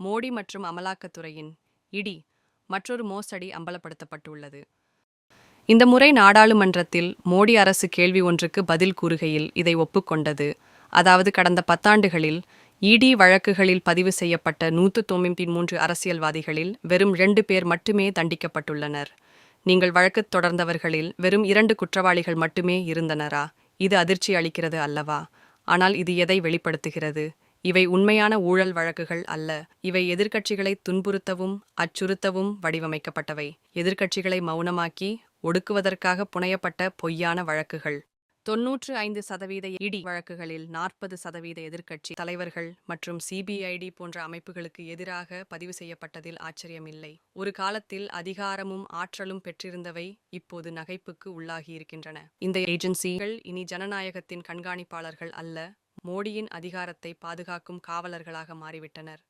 மோடி மற்றும் அமலாக்கத்துறையின் இடி மற்றொரு மோசடி அம்பலப்படுத்தப்பட்டுள்ளது. இந்த முறை நாடாளுமன்றத்தில் மோடி அரசு கேள்வி ஒன்றுக்கு பதில் கூறுகையில் இதை ஒப்புக்கொண்டது. அதாவது கடந்த பத்தாண்டுகளில் இடி வழக்குகளில் பதிவு செய்யப்பட்ட நூற்று தொண்ணூற்றி மூன்று அரசியல்வாதிகளில் வெறும் இரண்டு பேர் மட்டுமே தண்டிக்கப்பட்டுள்ளனர். நீங்கள் வழக்கு தொடர்ந்தவர்களில் வெறும் இரண்டு குற்றவாளிகள் மட்டுமே இருந்தனரா? இது அதிர்ச்சி அளிக்கிறது அல்லவா? ஆனால் இது எதை வெளிப்படுத்துகிறது? இவை உண்மையான ஊழல் வழக்குகள் அல்ல. இவை எதிர்க்கட்சிகளை துன்புறுத்தவும் அச்சுறுத்தவும் வடிவமைக்கப்பட்டவை. எதிர்க்கட்சிகளை மௌனமாக்கி ஒடுக்குவதற்காக புனையப்பட்ட பொய்யான வழக்குகள். தொன்னூற்று ஐந்து சதவீத இடி வழக்குகளில் நாற்பது சதவீத எதிர்க்கட்சி தலைவர்கள் மற்றும் சிபிஐடி போன்ற அமைப்புகளுக்கு எதிராக பதிவு செய்யப்பட்டதில் ஆச்சரியமில்லை. ஒரு காலத்தில் அதிகாரமும் ஆற்றலும் பெற்றிருந்தவை இப்போது நகைப்புக்கு உள்ளாகியிருக்கின்றன. இந்த ஏஜென்சிகள் இனி ஜனநாயகத்தின் கண்காணிப்பாளர்கள் அல்ல. மோடியின் அதிகாரத்தை பாதுகாக்கும் காவலர்களாக மாறிவிட்டனர்.